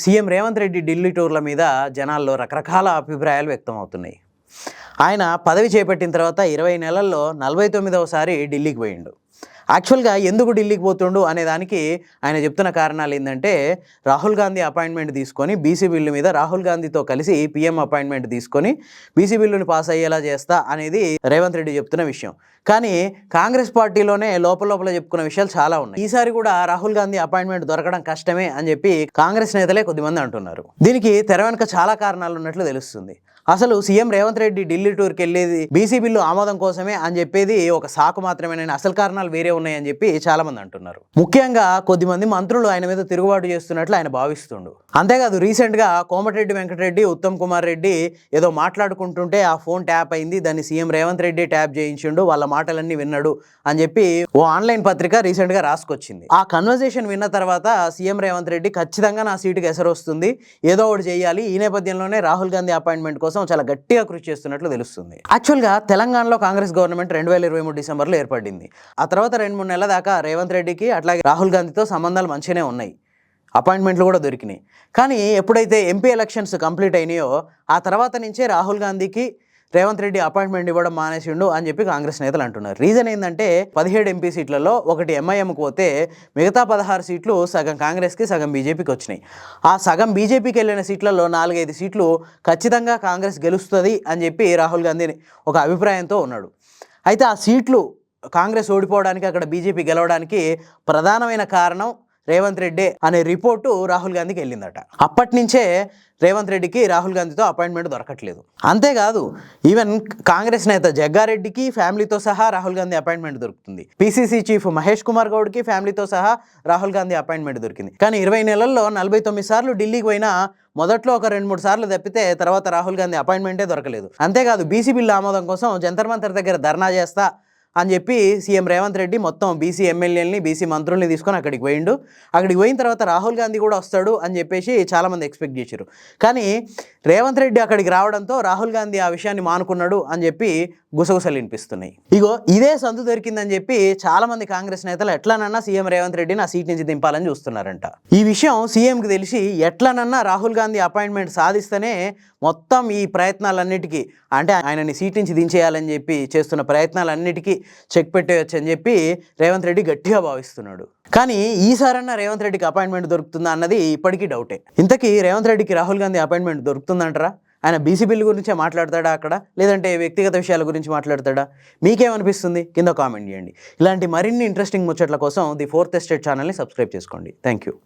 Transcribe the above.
CM Revanth Reddy Delhi టూర్ల మీద జనాల్లో రకరకాల అభిప్రాయాలు వ్యక్తం అవుతున్నాయి. ఆయన పదవి చేపట్టిన తర్వాత ఇరవై నెలల్లో నలభై తొమ్మిదవసారి ఢిల్లీకి పోయిండు. యాక్చువల్గా ఎందుకు ఢిల్లీకి పోతుండు అనే దానికి ఆయన చెప్తున్న కారణాలు ఏంటంటే రాహుల్ గాంధీ అపాయింట్మెంట్ తీసుకొని బీసీ బిల్లు మీద రాహుల్ గాంధీతో కలిసి పీఎం అపాయింట్మెంట్ తీసుకొని బీసీ బిల్లుని పాస్ అయ్యేలా చేస్తా అనేది రేవంత్ రెడ్డి చెప్తున్న విషయం. కానీ కాంగ్రెస్ పార్టీలోనే లోపల లోపల చెప్పుకున్న విషయాలు చాలా ఉన్నాయి. ఈసారి కూడా రాహుల్ గాంధీ అపాయింట్మెంట్ దొరకడం కష్టమే అని చెప్పి కాంగ్రెస్ నేతలే కొద్దిమంది అంటున్నారు. దీనికి తెర వెనుక చాలా కారణాలు ఉన్నట్లు తెలుస్తుంది. అసలు సీఎం రేవంత్ రెడ్డి ఢిల్లీ టూర్కి వెళ్ళేది బీసీ బిల్లు ఆమోదం కోసమే అని చెప్పేది ఒక సాకు మాత్రమేనని అసలు కారణాలు వేరే ఉన్నాయని చెప్పి చాలా మంది అంటున్నారు. ముఖ్యంగా కొద్దిమంది మంత్రులు ఆయన మీద తిరుగుబాటు చేస్తున్నట్లు ఆయన భావిస్తుండు. అంతేకాదు రీసెంట్గా కోమటిరెడ్డి వెంకటరెడ్డి ఉత్తమ్ కుమార్ రెడ్డి ఏదో మాట్లాడుకుంటుంటే ఆ ఫోన్ ట్యాప్ అయింది దాన్ని సీఎం రేవంత్ రెడ్డి ట్యాప్ చేయించిండు వాళ్ళ మాటలన్నీ విన్నాడు అని చెప్పి ఓ ఆన్లైన్ పత్రిక రీసెంట్గా రాసుకొచ్చింది. ఆ కన్వర్జేషన్ విన్న తర్వాత సీఎం రేవంత్ రెడ్డి ఖచ్చితంగా నా సీటుకి ఎసరు వస్తుంది ఏదో ఒకటి చేయాలి ఈ నేపథ్యంలోనే రాహుల్ గాంధీ అపాయింట్మెంట్ కోసం చాలా గట్టిగా కృషి చేస్తున్నట్లు తెలుస్తుంది. యాక్చువల్గా తెలంగాణలో కాంగ్రెస్ గవర్నమెంట్ రెండు వేల ఇరవై మూడు డిసెంబర్లో ఏర్పడింది. ఆ తర్వాత రెండు మూడు నెలల దాకా రేవంత్ రెడ్డికి అట్లాగే రాహుల్ గాంధీతో సంబంధాలు మంచిగానే ఉన్నాయి. అపాయింట్మెంట్లు కూడా దొరికినాయి. కానీ ఎప్పుడైతే ఎంపీ ఎలక్షన్స్ కంప్లీట్ అయినాయో ఆ తర్వాత నుంచే రాహుల్ గాంధీకి రేవంత్ రెడ్డి అపాయింట్మెంట్ ఇవ్వడం మానేసిండు అని చెప్పి కాంగ్రెస్ నేతలు అంటున్నారు. రీజన్ ఏంటంటే పదిహేడు ఎంపీ సీట్లలో ఒకటి ఎంఐఎంకి పోతే మిగతా పదహారు సీట్లు సగం కాంగ్రెస్కి సగం బీజేపీకి వచ్చినాయి. ఆ సగం బీజేపీకి వెళ్ళిన సీట్లలో నాలుగైదు సీట్లు ఖచ్చితంగా కాంగ్రెస్ గెలుస్తుంది అని చెప్పి రాహుల్ గాంధీ ఒక అభిప్రాయంతో ఉన్నాడు. అయితే ఆ సీట్లు కాంగ్రెస్ ఓడిపోవడానికి అక్కడ బీజేపీ గెలవడానికి ప్రధానమైన కారణం రేవంత్ రెడ్డి అనే రిపోర్టు రాహుల్ గాంధీకి వెళ్ళిందట. అప్పటి నుంచే రేవంత్ రెడ్డికి రాహుల్ గాంధీతో అపాయింట్మెంట్ దొరకట్లేదు. అంతేకాదు ఈవెన్ కాంగ్రెస్ నేత జగ్గారెడ్డికి ఫ్యామిలీతో సహా రాహుల్ గాంధీ అపాయింట్మెంట్ దొరుకుతుంది. పిసిసి చీఫ్ మహేష్ కుమార్ గౌడ్కి ఫ్యామిలీతో సహా రాహుల్ గాంధీ అపాయింట్మెంట్ దొరికింది. కానీ ఇరవై నెలల్లో నలభై తొమ్మిది సార్లు ఢిల్లీకి పోయినా మొదట్లో ఒక రెండు మూడు సార్లు తప్పితే తర్వాత రాహుల్ గాంధీ అపాయింట్మెంటే దొరకలేదు. అంతేకాదు బీసీ బిల్లు ఆమోదం కోసం జంతర్ మంతర్ దగ్గర ధర్నా చేస్తా అని చెప్పి సీఎం రేవంత్ రెడ్డి మొత్తం బీసీ ఎమ్మెల్యేలని బీసీ మంత్రుల్ని తీసుకొని అక్కడికి పోయిండు. అక్కడికి పోయిన తర్వాత రాహుల్ గాంధీ కూడా వస్తాడు అని చెప్పేసి చాలామంది ఎక్స్పెక్ట్ చేశారు. కానీ రేవంత్ రెడ్డి అక్కడికి రావడంతో రాహుల్ గాంధీ ఆ విషయాన్ని మానుకున్నాడు అని చెప్పి గుసగుసలు వినిపిస్తున్నాయి. ఇగో ఇదే సందు దొరికిందని చెప్పి చాలామంది కాంగ్రెస్ నేతలు ఎట్లానన్నా సీఎం రేవంత్ రెడ్డిని ఆ సీట్ నుంచి దింపాలని చూస్తున్నారంట. ఈ విషయం సీఎంకి తెలిసి ఎట్లనన్నా రాహుల్ గాంధీ అపాయింట్మెంట్ సాధిస్తేనే మొత్తం ఈ ప్రయత్నాలన్నిటికీ అంటే ఆయనని సీట్ నుంచి దించేయాలని చెప్పి చేస్తున్న ప్రయత్నాలన్నిటికీ చెక్ పెట్టేయచ్చు అని చెప్పి రేవంత్ రెడ్డి గట్టిగా భావిస్తున్నాడు. కానీ ఈసారన్నా రేవంత్ రెడ్డికి అపాయింట్మెంట్ దొరుకుతుందా అన్నది ఇప్పటికీ డౌటే. ఇంతకీ రేవంత్ రెడ్డికి రాహుల్ గాంధీ అపాయింట్మెంట్ దొరుకుతుందంటారా? ఆయన బీసీ బిల్లు గురించే మాట్లాడతాడా అక్కడ? లేదంటే వ్యక్తిగత విషయాల గురించి మాట్లాడతాడా? మీకేమనిపిస్తుంది? కింద కామెంట్ చేయండి. ఇలాంటి మరిన్ని ఇంట్రెస్టింగ్ ముచ్చట్ల కోసం ది ఫోర్త్ ఎస్టేట్ ఛానల్ని సబ్స్క్రైబ్ చేసుకోండి. Thank you